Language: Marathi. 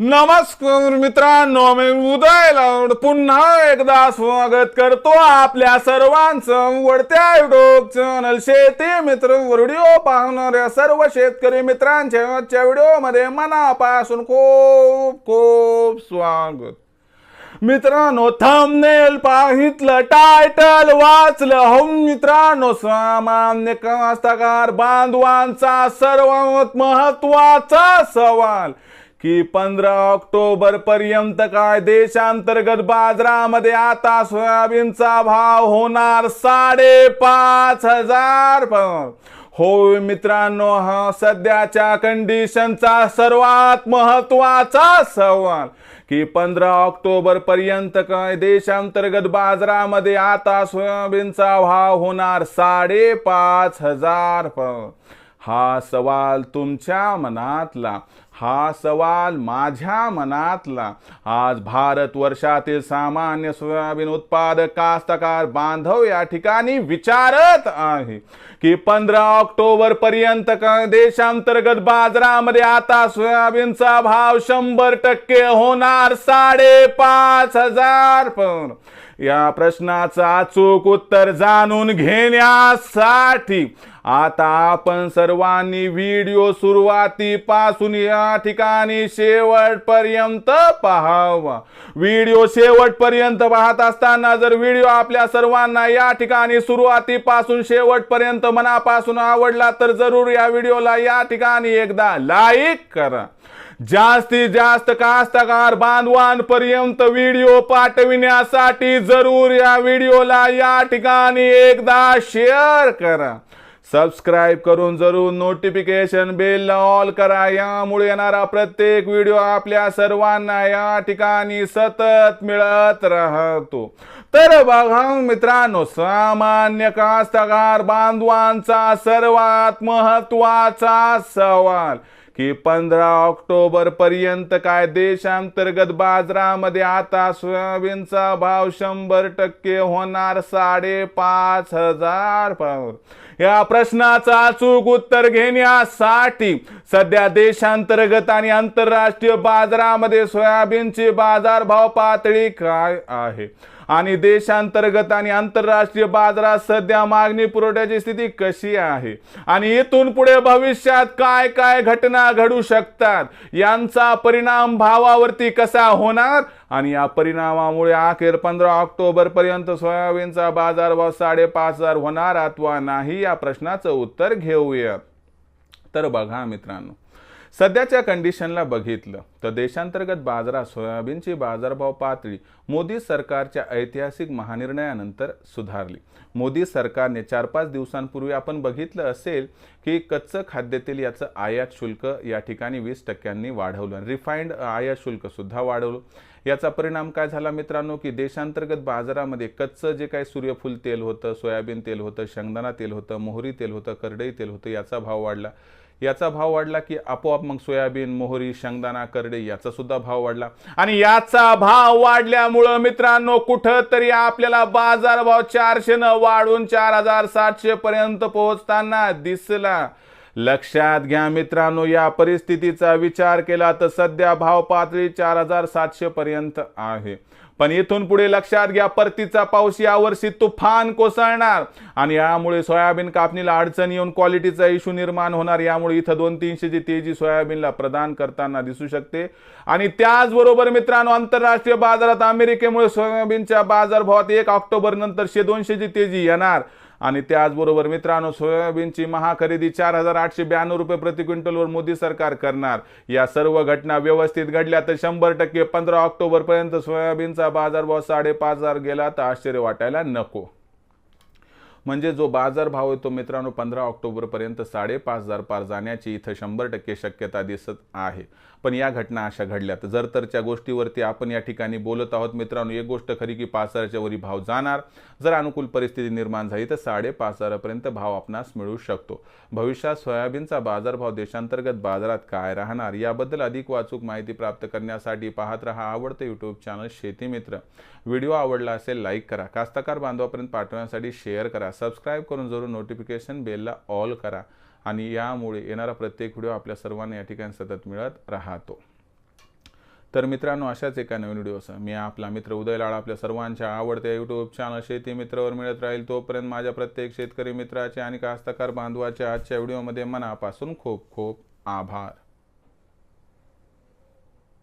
नमस्कार मित्रांनो मी उदय लावड. पुन्हा एकदा स्वागत करतो आपल्या सर्वांचं वडत्या युट्यूब चॅनल शेती मित्र व्हिडिओ पाहणाऱ्या सर्व शेतकरी मित्रांच्या आजच्या व्हिडिओमध्ये मनापासून खूप खूप स्वागत. मित्रांनो थंबनेल पाहितलं टायटल वाचलं. हो मित्रांनो सामान्य कास्तकार बांधवांचा सर्वात महत्त्वाचा सवाल. की पंधरा ऑक्टोबर पर्यंत काय देशांतर्गत बाजारामध्ये आता सोयाबीनचा भाव होणार साडेपाच हजार. पण होय मित्रांनो हा सध्याच्या कंडिशनचा सर्वात महत्त्वाचा सवाल. की पंधरा ऑक्टोबर पर्यंत काय देशांतर्गत बाजारामध्ये आता सोयाबीनचा भाव होणार साडेपाच हजार. पण हा सवाल तुमच्या मनातला. हा सवाल माझ्या मनातला. आज भारत वर्षातील सामान्य सोयाबीन उत्पादक कास्तकार बांधव या ठिकाणी विचारत आहे की पंधरा ऑक्टोबर पर्यंत देशांतर्गत बाजारामध्ये आता सोयाबीनचा भाव शंभर टक्के होणार साडेपाच हजार पण. या प्रश्नाचं अचूक उत्तर जाणून घेण्यासाठी आता आपण सर्वांनी व्हिडिओ सुरुवातीपासून या ठिकाणी शेवटपर्यंत पाहावा. व्हिडिओ शेवटपर्यंत पाहत असताना जर व्हिडिओ आपल्या सर्वांना या ठिकाणी सुरुवातीपासून शेवटपर्यंत मनापासून आवडला तर जरूर या व्हिडिओला या ठिकाणी एकदा लाईक करा. जास्तीत जास्त कास्तकार बांधवांपर्यंत व्हिडिओ पाठविण्यासाठी जरूर या व्हिडिओला या ठिकाणी एकदा शेअर करा. सबस्क्राईब करून जरूर नोटिफिकेशन बेल ऑल करा. यामुळे येणारा प्रत्येक व्हिडिओ आपल्या सर्वांना या ठिकाणी सतत मिळत राहतो. तर बघा मित्रांनो सामान्य कास्तकार बांधवांचा सर्वात महत्त्वाचा सवाल की पंधरा ऑक्टोबर पर्यंत काय देशांतर्गत बाजारामध्ये आता सोयाबीनचा भाव शंभर टक्के होणार साडेपाच हजार पाऊर या प्रश्नाचा अचूक उत्तर घेण्यासाठी सध्या देशांतर्गत आणि आंतरराष्ट्रीय बाजारामध्ये सोयाबीनची बाजारभाव पातळी काय आहे? आणि देशांतर्गत आणि आंतरराष्ट्रीय बाजारात सध्या मागणी पुरवठ्याची स्थिती कशी आहे? आणि इथून पुढे भविष्यात काय काय घटना घडू शकतात? यांचा परिणाम भावावरती कसा होणार? आणि या परिणामामुळे अखेर पंधरा ऑक्टोबर पर्यंत सोयाबीनचा बाजारभाव साडेपाच हजार होणार अथवा नाही या प्रश्नाचं उत्तर घेऊया. तर बघा मित्रांनो सध्याच्या कंडिशनला बघितलं तर देशांतर्गत बाजारात सोयाबीनची बाजारभाव पातळी मोदी सरकारच्या ऐतिहासिक महानिर्णयानंतर सुधारली. मोदी सरकारने चार पाच दिवसांपूर्वी आपण बघितलं असेल की कच्चं खाद्यतेल याचं आयात शुल्क या ठिकाणी वीस टक्क्यांनी वाढवलं रिफाईंड आयात शुल्क सुद्धा वाढवलं. याचा परिणाम काय झाला मित्रांनो? की देशांतर्गत बाजारामध्ये कच्चं जे काही सूर्यफूल तेल होतं सोयाबीन तेल होतं शेंगदाणा तेल होतं मोहरी तेल होतं करडई तेल होतं याचा भाव वाढला. याचा भाव वाढला की आपोआप मग सोयाबीन मोहरी शेंगदाणा करडे याचा सुद्धा भाव वाढला. आणि याचा भाव वाढल्यामुळं मित्रांनो कुठं तरी आपल्याला बाजारभाव चारशे न वाढून चार हजार सातशे पर्यंत पोहोचताना दिसला. लक्षात घ्या मित्रांनो या परिस्थितीचा विचार केला तर सध्या भाव पातळी चार हजार सातशे पर्यंत आहे. पण इथून पुढे लक्षात घ्या परतीचा पाऊस यावर्षी तुफान कोसळणार. आणि यामुळे सोयाबीन कापणीला अडचण येऊन क्वालिटीचा इश्यू निर्माण होणार. यामुळे इथं दोन तीनशेची तेजी सोयाबीनला प्रदान करताना दिसू शकते. आणि त्याचबरोबर मित्रांनो आंतरराष्ट्रीय बाजारात अमेरिकेमुळे सोयाबीनच्या बाजारभावात एक ऑक्टोबर नंतर शे दोनशेची तेजी येणार. आणि त्याचबरोबर मित्रांनो सोयाबीनची महाखरेदी चार हजार आठशे ब्याण्णव रुपये प्रति क्विंटलवर मोदी सरकार करणार. या सर्व घटना व्यवस्थित घडल्या तर शंभर टक्के पंधरा ऑक्टोबर पर्यंत सोयाबीनचा बाजारभाव साडेपाच हजार गेला तर आश्चर्य वाटायला नको. म्हणजे जो बाजारभाव आहे तो मित्रांनो पंधरा ऑक्टोबरपर्यंत साडेपाच हजार पार जाण्याची इथं शंभर टक्के शक्यता दिसत आहे. पण या घटना अशा घडल्यात. जर तरच्या गोष्टीवरती आपण या ठिकाणी बोलत आहोत मित्रांनो एक गोष्ट खरी की पाच हजारच्या वरी भाव जाणार. जर अनुकूल परिस्थिती निर्माण झाली तर साडेपाच हजारापर्यंत भाव आपणास मिळू शकतो. भविष्यात सोयाबीनचा बाजारभाव देशांतर्गत बाजारात काय राहणार याबद्दल अधिक वाचूक माहिती प्राप्त करण्यासाठी पाहत रहा आवडतं यूट्यूब चॅनल शेतीमित्र व्हिडिओ आवडला असेल लाईक करा. कास्तकार बांधवापर्यंत पाठवण्यासाठी शेअर करा. सबस्क्राईब करून जरूर नोटिफिकेशन बेलला ऑल करा आणि यामुळे येणारा प्रत्येक व्हिडिओ आपल्या सर्वांना या ठिकाणी सतत मिळत राहतो. तर मित्रांनो अशाच एका नवीन व्हिडिओसह मी आपला मित्र उदय लाड आपल्या सर्वांच्या आवडत्या यूट्यूब चॅनल शेती मित्रवर मिळत राहील. तोपर्यंत माझ्या प्रत्येक शेतकरी मित्राचे आणि कास्तकार बांधवाच्या आजच्या व्हिडिओमध्ये मनापासून खूप खूप आभार.